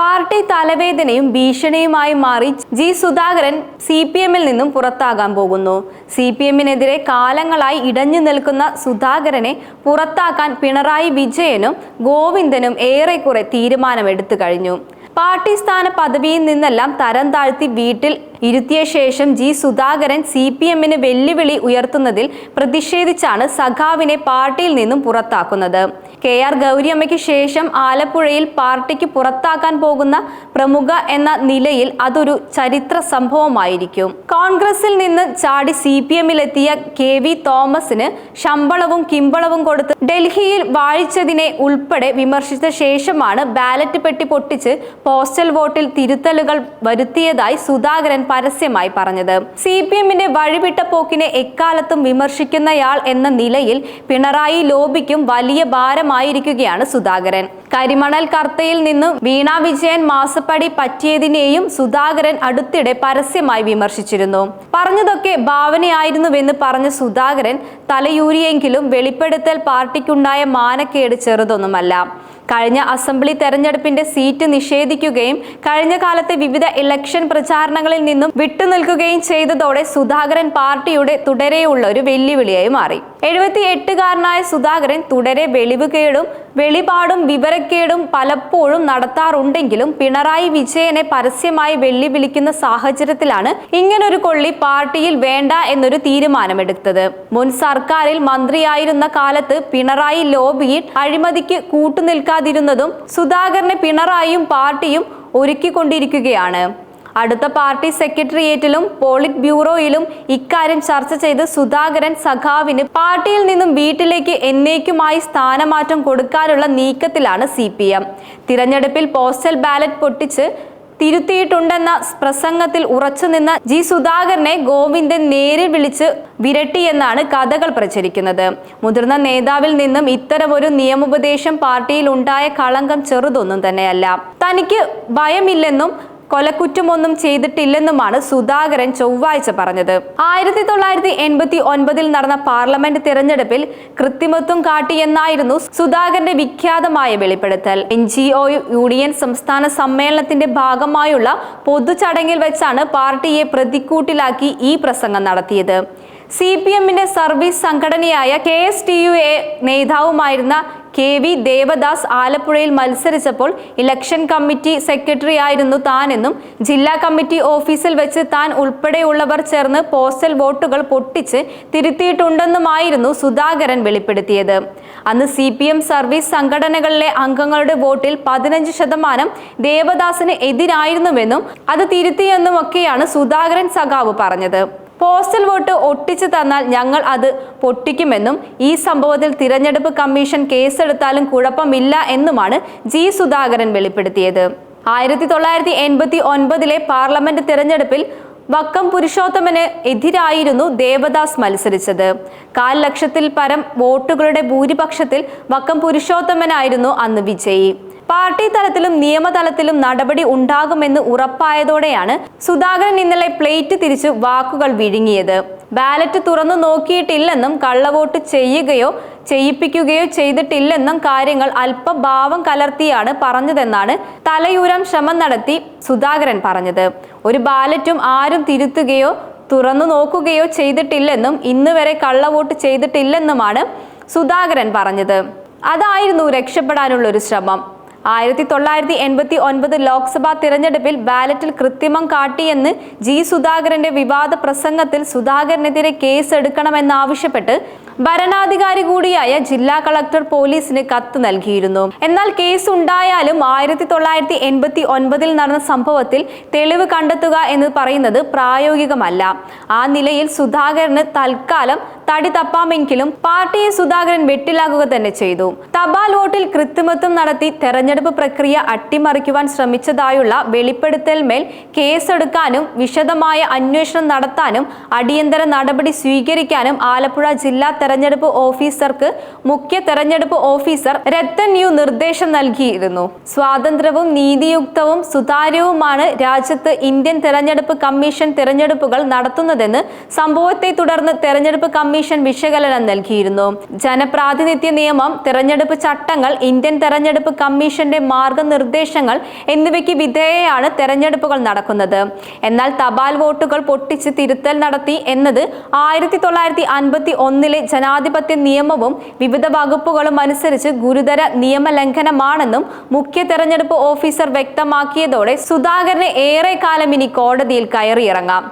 Party തലവേദനയും ഭീഷണിയുമായി മാറി G Sudhakaran C P എമ്മിൽ നിന്നും പുറത്താകാൻ പോകുന്നു. സി പി എമ്മിനെതിരെ കാലങ്ങളായി ഇടഞ്ഞു നിൽക്കുന്ന സുധാകരനെ പുറത്താക്കാൻ പിണറായി വിജയനും ഗോവിന്ദനും ഏറെക്കുറെ തീരുമാനമെടുത്തു കഴിഞ്ഞു. പാർട്ടി സ്ഥാന പദവിയിൽ നിന്നെല്ലാം തരം താഴ്ത്തി വീട്ടിൽ ഇരുത്തിയ ശേഷം ജി സുധാകരൻ സി പി എമ്മിന് വെല്ലുവിളി ഉയർത്തുന്നതിൽ പ്രതിഷേധിച്ചാണ് സഖാവിനെ പാർട്ടിയിൽ നിന്നും പുറത്താക്കുന്നത്. കെ ആർ ഗൗരിയമ്മയ്ക്ക് ശേഷം ആലപ്പുഴയിൽ പാർട്ടിക്ക് പുറത്താക്കാൻ പോകുന്ന പ്രമുഖ എന്ന നിലയിൽ അതൊരു ചരിത്ര സംഭവമായിരിക്കും. കോൺഗ്രസിൽ നിന്ന് ചാടി സി പി എമ്മിലെത്തിയ കെ വി തോമസിന് ശമ്പളവും കിമ്പളവും കൊടുത്ത് ഡൽഹിയിൽ വാഴിച്ചതിനെ ഉൾപ്പെടെ വിമർശിച്ച ശേഷമാണ് ബാലറ്റ് പെട്ടി പൊട്ടിച്ച് പോസ്റ്റൽ വോട്ടിൽ തിരുത്തലുകൾ വരുത്തിയതായി സുധാകരൻ പരസ്യമായി പറഞ്ഞത്. സി പി എമ്മിന്റെ വഴിവിട്ട പോക്കിനെ എക്കാലത്തും വിമർശിക്കുന്നയാൾ എന്ന നിലയിൽ പിണറായി ലോബിക്കും വലിയ ഭാരമായിരിക്കുകയാണ് സുധാകരൻ. കരിമണൽ കർത്തയിൽ നിന്നും വീണ വിജയൻ മാസപ്പടി പറ്റിയതിനെയും സുധാകരൻ അടുത്തിടെ പരസ്യമായി വിമർശിച്ചിരുന്നു. പറഞ്ഞതൊക്കെ ഭാവനയായിരുന്നുവെന്ന് പറഞ്ഞ സുധാകരൻ തലയൂരിയെങ്കിലും വെളിപ്പെടുത്തൽ പാർട്ടിക്കുണ്ടായ മാനക്കേട് ചെറുതൊന്നുമല്ല. കഴിഞ്ഞ അസംബ്ലി തെരഞ്ഞെടുപ്പിന്റെ സീറ്റ് നിഷേധിക്കുകയും കഴിഞ്ഞ കാലത്തെ വിവിധ ഇലക്ഷൻ പ്രചാരണങ്ങളിൽ നിന്നും വിട്ടുനിൽക്കുകയും ചെയ്തതോടെ സുധാകരൻ പാർട്ടിയുടെ തുടരെയുള്ള ഒരു വെല്ലുവിളിയായി മാറി. എഴുപത്തി എട്ടുകാരനായ സുധാകരൻ തുടരെ വെളിവുകേടും വെളിപാടും വിവരക്കേടും പലപ്പോഴും നടത്താറുണ്ടെങ്കിലും പിണറായി വിജയനെ പരസ്യമായി വെല്ലുവിളിക്കുന്ന സാഹചര്യത്തിലാണ് ഇങ്ങനൊരു കൊള്ളി പാർട്ടിയിൽ വേണ്ട എന്നൊരു തീരുമാനമെടുത്തത്. മുൻ സർക്കാരിൽ മന്ത്രിയായിരുന്ന കാലത്ത് പിണറായി ലോബിയിൽ അഴിമതിക്ക് കൂട്ടുനിൽക്കാതിരുന്നതും സുധാകരനെ പിണറായിയും പാർട്ടിയും ഒരുക്കിക്കൊണ്ടിരിക്കുകയാണ്. അടുത്ത പാർട്ടി സെക്രട്ടേറിയറ്റിലും പോളിറ്റ് ബ്യൂറോയിലും ഇക്കാര്യം ചർച്ച ചെയ്ത് സുധാകരൻ സഖാവിന് പാർട്ടിയിൽ നിന്നും വീട്ടിലേക്ക് എന്നേക്കുമായി സ്ഥാനമാറ്റം കൊടുക്കാനുള്ള നീക്കത്തിലാണ് സി പി എം. തിരഞ്ഞെടുപ്പിൽ പോസ്റ്റൽ ബാലറ്റ് പൊട്ടിച്ച് തിരുത്തിയിട്ടുണ്ടെന്ന പ്രസംഗത്തിൽ ഉറച്ചുനിന്ന ജി സുധാകരനെ ഗോവിന്ദൻ നേരിൽ വിളിച്ച് വിരട്ടിയെന്നാണ് കഥകൾ പ്രചരിക്കുന്നത്. മുതിർന്ന നേതാവിൽ നിന്നും ഇത്തരമൊരു നിയമോപദേശം പാർട്ടിയിൽ ഉണ്ടായ കളങ്കം ചെറുതൊന്നും തന്നെയല്ല. തനിക്ക് ഭയമില്ലെന്നും കൊലക്കുറ്റമൊന്നും ചെയ്തിട്ടില്ലെന്നുമാണ് സുധാകരൻ ചൊവ്വാഴ്ച പറഞ്ഞത്. ആയിരത്തി തൊള്ളായിരത്തി എൺപത്തി ഒൻപതിൽ നടന്ന പാർലമെന്റ് തിരഞ്ഞെടുപ്പിൽ കൃത്രിമത്വം കാട്ടിയെന്നായിരുന്നു സുധാകരന്റെ വിഖ്യാതമായ വെളിപ്പെടുത്തൽ. എൻ ജി ഒ യൂണിയൻ സംസ്ഥാന സമ്മേളനത്തിന്റെ ഭാഗമായുള്ള പൊതുചടങ്ങിൽ വെച്ചാണ് പാർട്ടിയെ പ്രതിക്കൂട്ടിലാക്കി ഈ പ്രസംഗം നടത്തിയത്. സി പി എമ്മിന്റെ സർവീസ് സംഘടനയായ K S T U A നേതാവുമായിരുന്ന K V Devadas ആലപ്പുഴയിൽ മത്സരിച്ചപ്പോൾ ഇലക്ഷൻ കമ്മിറ്റി സെക്രട്ടറി ആയിരുന്നു താനെന്നും ജില്ലാ കമ്മിറ്റി ഓഫീസിൽ വെച്ച് താൻ ഉൾപ്പെടെയുള്ളവർ ചേർന്ന് പോസ്റ്റൽ വോട്ടുകൾ പൊട്ടിച്ച് തിരുത്തിയിട്ടുണ്ടെന്നുമായിരുന്നു സുധാകരൻ വെളിപ്പെടുത്തിയത്. അന്ന് സി പി എം സർവീസ് സംഘടനകളിലെ അംഗങ്ങളുടെ വോട്ടിൽ പതിനഞ്ച് ശതമാനം ദേവദാസിന് എതിരായിരുന്നുവെന്നും അത് തിരുത്തിയെന്നുമൊക്കെയാണ് സുധാകരൻ സഖാവ് പറഞ്ഞത്. പോസ്റ്റൽ വോട്ട് ഒട്ടിച്ചു തന്നാൽ ഞങ്ങൾ അത് പൊട്ടിക്കുമെന്നും ഈ സംഭവത്തിൽ തിരഞ്ഞെടുപ്പ് കമ്മീഷൻ കേസെടുത്താലും കുഴപ്പമില്ല എന്നുമാണ് ജി സുധാകരൻ വെളിപ്പെടുത്തിയത്. ആയിരത്തി തൊള്ളായിരത്തി എൺപത്തി ഒൻപതിലെ പാർലമെന്റ് തിരഞ്ഞെടുപ്പിൽ വക്കം പുരുഷോത്തമന് എതിരായിരുന്നു ദേവദാസ് മത്സരിച്ചത്. കാൽ ലക്ഷത്തിൽ പരം വോട്ടുകളുടെ ഭൂരിപക്ഷത്തിൽ വക്കം പുരുഷോത്തമനായിരുന്നു അന്ന് വിജയി. പാർട്ടി തലത്തിലും നിയമതലത്തിലും നടപടി ഉണ്ടാകുമെന്ന് ഉറപ്പായതോടെയാണ് സുധാകരൻ ഇന്നലെ പ്ലേറ്റ് തിരിച്ച് വാക്കുകൾ വിഴുങ്ങിയത്. ബാലറ്റ് തുറന്നു നോക്കിയിട്ടില്ലെന്നും കള്ളവോട്ട് ചെയ്യുകയോ ചെയ്യിപ്പിക്കുകയോ ചെയ്തിട്ടില്ലെന്നും കാര്യങ്ങൾ അല്പഭാവം കലർത്തിയാണ് പറഞ്ഞതെന്നാണ് തലയൂരം ശ്രമം നടത്തി സുധാകരൻ പറഞ്ഞത്. ഒരു ബാലറ്റും ആരും തിരുത്തുകയോ തുറന്നു നോക്കുകയോ ചെയ്തിട്ടില്ലെന്നും ഇന്ന് വരെ കള്ളവോട്ട് ചെയ്തിട്ടില്ലെന്നുമാണ് സുധാകരൻ പറഞ്ഞത്. അതായിരുന്നു രക്ഷപ്പെടാനുള്ള ഒരു ശ്രമം. ആയിരത്തി തൊള്ളായിരത്തി എൺപത്തി ഒൻപത് ലോക്സഭാ തിരഞ്ഞെടുപ്പിൽ ബാലറ്റിൽ കൃത്രിമം കാട്ടിയെന്ന് ജി സുധാകരന്റെ വിവാദ പ്രസംഗത്തിൽ സുധാകരനെതിരെ കേസെടുക്കണമെന്നാവശ്യപ്പെട്ട് ഭരണാധികാരി കൂടിയായ ജില്ലാ കളക്ടർ പോലീസിന് കത്ത് നൽകിയിരുന്നു. എന്നാൽ കേസ് ഉണ്ടായാലും ആയിരത്തി തൊള്ളായിരത്തി എൺപത്തി ഒൻപതിൽ നടന്ന സംഭവത്തിൽ തെളിവ് കണ്ടെത്തുക എന്ന് പറയുന്നത് പ്രായോഗികമല്ല. ആ നിലയിൽ സുധാകരന് തൽക്കാലം തടി തപ്പാമെങ്കിലും പാർട്ടിയെ സുധാകരൻ വെട്ടിലാക്കുക തന്നെ ചെയ്തു. തപാൽ വോട്ടിൽ കൃത്രിമത്വം നടത്തി തെരഞ്ഞെടുപ്പ് പ്രക്രിയ അട്ടിമറിക്കുവാൻ ശ്രമിച്ചതായുള്ള വെളിപ്പെടുത്തൽ മേൽ കേസെടുക്കാനും വിശദമായ അന്വേഷണം നടത്താനും അടിയന്തര നടപടി സ്വീകരിക്കാനും ആലപ്പുഴ ജില്ലാ തെരഞ്ഞെടുപ്പ് ഓഫീസർക്ക് മുഖ്യ തെരഞ്ഞെടുപ്പ് ഓഫീസർ രത്തൻ യു നിർദ്ദേശം നൽകിയിരുന്നു. സ്വാതന്ത്ര്യവും നീതിയുക്തവും സുതാര്യവുമാണ് രാജ്യത്ത് ഇന്ത്യൻ തെരഞ്ഞെടുപ്പ് കമ്മീഷൻ തെരഞ്ഞെടുപ്പുകൾ നടത്തുന്നതെന്ന് സംഭവത്തെ തുടർന്ന് തെരഞ്ഞെടുപ്പ് കമ്മീഷൻ വിശകലനം നൽകിയിരുന്നു. ജനപ്രാതിനിധ്യ നിയമം തെരഞ്ഞെടുപ്പ് ചട്ടങ്ങൾ ഇന്ത്യൻ തെരഞ്ഞെടുപ്പ് കമ്മീഷന്റെ മാർഗനിർദ്ദേശങ്ങൾ എന്നിവയ്ക്ക് വിധേയയാണ് തെരഞ്ഞെടുപ്പുകൾ നടക്കുന്നത്. എന്നാൽ തപാൽ വോട്ടുകൾ പൊട്ടിച്ച് തിരുത്തൽ നടത്തി എന്നത് ആയിരത്തി തൊള്ളായിരത്തി അൻപത്തി ഒന്നിലെ ജനാധിപത്യ നിയമവും വിവിധ വകുപ്പുകളും അനുസരിച്ച് ഗുരുതര നിയമലംഘനമാണെന്നും മുഖ്യ തെരഞ്ഞെടുപ്പ് ഓഫീസർ വ്യക്തമാക്കിയതോടെ സുധാകരന് ഏറെ കാലം ഇനി കോടതിയിൽ കയറിയിറങ്ങാം.